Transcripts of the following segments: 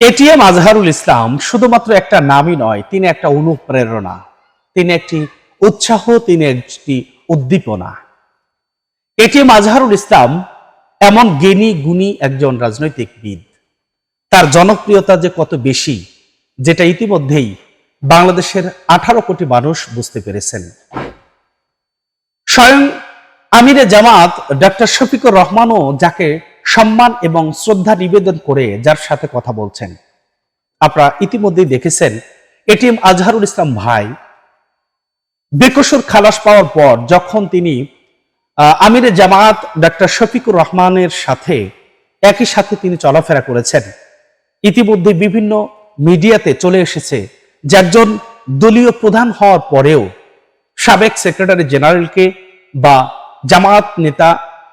ATM Azharul Islam শুধুমাত্র একটা নামই নয়, তিনি একটা অনুপ্রেরণা, তিনি একটি উৎসাহ, তিনি একটি উদ্দীপনা। এটিএম আজহারুল ইসলাম এমন জ্ঞানী, গুণী একজন রাজনৈতিকবিদ। তার জনপ্রিয়তা যে কত বেশি, যেটা ইতিমধ্যেই বাংলাদেশের আঠারো কোটি মানুষ বুঝতে পেরেছেন। স্বয়ং আমিরে জামাত ডক্টর শফিকুর রহমানও যাকে সম্মান এবং শ্রদ্ধা নিবেদন করে যার সাথে কথা বলছেন। আপনারা ইতিমধ্যেই দেখেছেন, এটিএম আজহারুল ইসলাম ভাই বেকসুর খালাস পাওয়ার পর যখন তিনি আমিরে জামাত ডাক্তার শফিকুর রহমানের সাথে একই সাথে তিনি চলাফেরা করেছেন, ইতিমধ্যে বিভিন্ন মিডিয়াতে চলে এসেছে যে একজন দলীয় প্রধান হওয়ার পরেও সাবেক সেক্রেটারি জেনারেলকে বা জামাত নেতা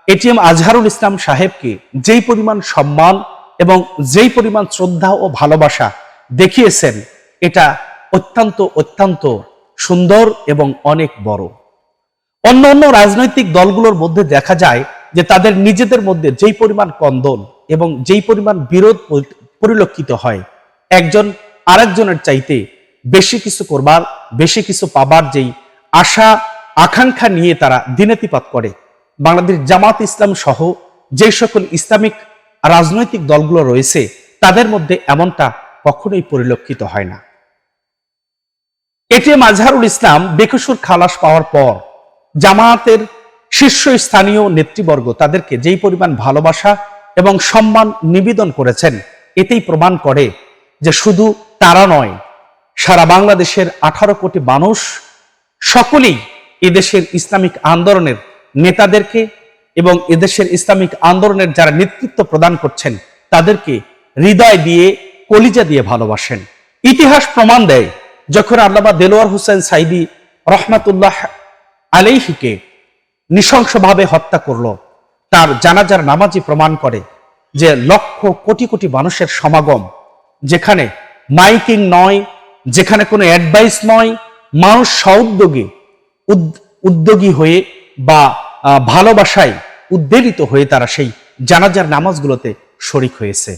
এটিএম আজহারুল ইসলাম সাহেবকে যেই পরিমাণ সম্মান এবং যেই পরিমাণ শ্রদ্ধা ও ভালোবাসা দেখিয়েছেন, এটা অত্যন্ত অত্যন্ত সুন্দর এবং অনেক বড়। অন্য অন্য রাজনৈতিক দলগুলোর মধ্যে দেখা যায় যে তাদের নিজেদের মধ্যে যেই পরিমাণ কন্দল এবং যেই পরিমাণ বিরোধ পরি- পরিলক্ষিত হয়, একজন আরেকজনের চাইতে বেশি কিছু করবার, বেশি কিছু পাবার যেই আশা, আকাঙ্ক্ষা নিয়ে তারা দিনাতিপাত করে। বাংলাদেশ জামাত ইসলাম সহ যে সকল ইসলামিক রাজনৈতিক দলগুলো রয়েছে, তাদের মধ্যে এমনটা কখনোই পরিলক্ষিত হয় না। এটিএম আজহারুল ইসলাম বেকসুর খালাস পাওয়ার পর জামায়াতের শীর্ষস্থানীয় নেতৃবর্গ তাদেরকে যেই পরিমাণ ভালোবাসা এবং সম্মান নিবেদন করেছেন, এতেই প্রমাণ করে যে শুধু তারা নয়, সারা বাংলাদেশের আঠারো কোটি মানুষ সকলেই এদেশের ইসলামিক আন্দোলনের নেতাদেরকে এবং এদেশের ইসলামিক আন্দোলনের যারা নেতৃত্ব প্রদান করছেন, তাদেরকে হৃদয় দিয়ে, কলিজা দিয়ে ভালোবাসেন। ইতিহাস প্রমাণ দেয়, যখন আল্লামা দেলোয়ার হোসেন সাইদি রহমাতুল্লাহ আলাইহিকে নৃশংসভাবে হত্যা করল, তার জানাজার নামাজি প্রমাণ করে যে লক্ষ কোটি কোটি মানুষের সমাগম, যেখানে মাইকিং নয়, যেখানে কোনো অ্যাডভাইস নয়, মানুষ সউদ্যোগে উদ- উদ্যোগী হয়ে বা ভালোবাসায় উদ্বেলিত হয়ে তারা সেই জানাজার নামাজগুলোতে শরিক হয়েছে।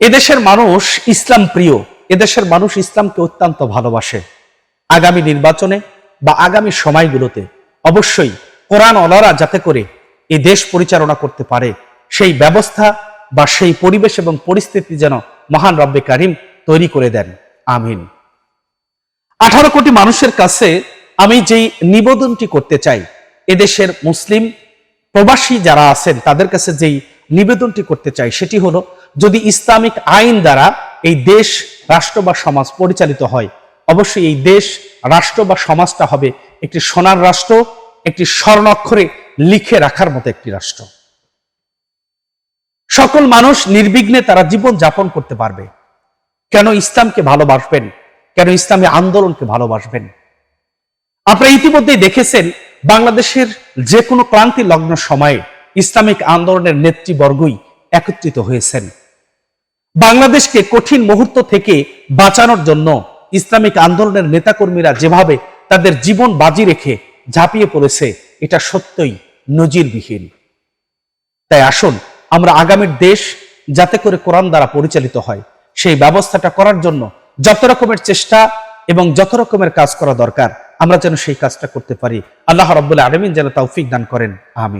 এদেশের মানুষ ইসলাম প্রিয়, এদেশের মানুষ ইসলামকে অত্যন্ত ভালোবাসে। আগামী নির্বাচনে বা আগামী সময়গুলোতে অবশ্যই কোরআন অলারা যাতে করে এই দেশ পরিচালনা করতে পারে, সেই ব্যবস্থা বা সেই পরিবেশ এবং পরিস্থিতি যেন মহান রব্বে কারিম তৈরি করে দেন। আমিন। আঠারো কোটি মানুষের কাছে আমি যেই নিবেদনটি করতে চাই, এদেশের মুসলিম প্রবাসী যারা আছেন, তাদের কাছে যেই নিবেদনটি করতে চাই, সেটি হলো, যদি ইসলামিক আইন দ্বারা এই দেশ, রাষ্ট্র বা সমাজ পরিচালিত হয়, অবশ্যই এই দেশ, রাষ্ট্র বা সমাজটা হবে একটি সোনার রাষ্ট্র, একটি স্বর্ণাক্ষরে লিখে রাখার মতো একটি রাষ্ট্র। সকল মানুষ নির্বিঘ্নে তারা জীবন যাপন করতে পারবে। কেন ইসলামকে ভালোবাসবেন? কেন ইসলামী আন্দোলনকে ভালোবাসবেন? আপনারা ইতিমধ্যেই দেখেছেন, বাংলাদেশের যে কোনো ক্রান্তি লগ্ন সময়ে ইসলামিক আন্দোলনের নেতৃবর্গই একত্রিত হয়েছেন। বাংলাদেশকে কঠিন মুহূর্ত থেকে বাঁচানোর জন্য ইসলামিক আন্দোলনের নেতাকর্মীরা যেভাবে তাদের জীবন বাজি রেখে ঝাঁপিয়ে পড়েছে, এটা সত্যই নজিরবিহীন। তাই আসুন, আমরা আগামীর দেশ যাতে করে কোরআন দ্বারা পরিচালিত হয়, সেই ব্যবস্থাটা করার জন্য যত রকমের চেষ্টা এবং যত রকমের কাজ করা দরকার আমরা যেন সেই কাজটা করতে পারি। আল্লাহ রব্বুল্লাহ আলমিন যেন তৌফিক দান করেন। আমি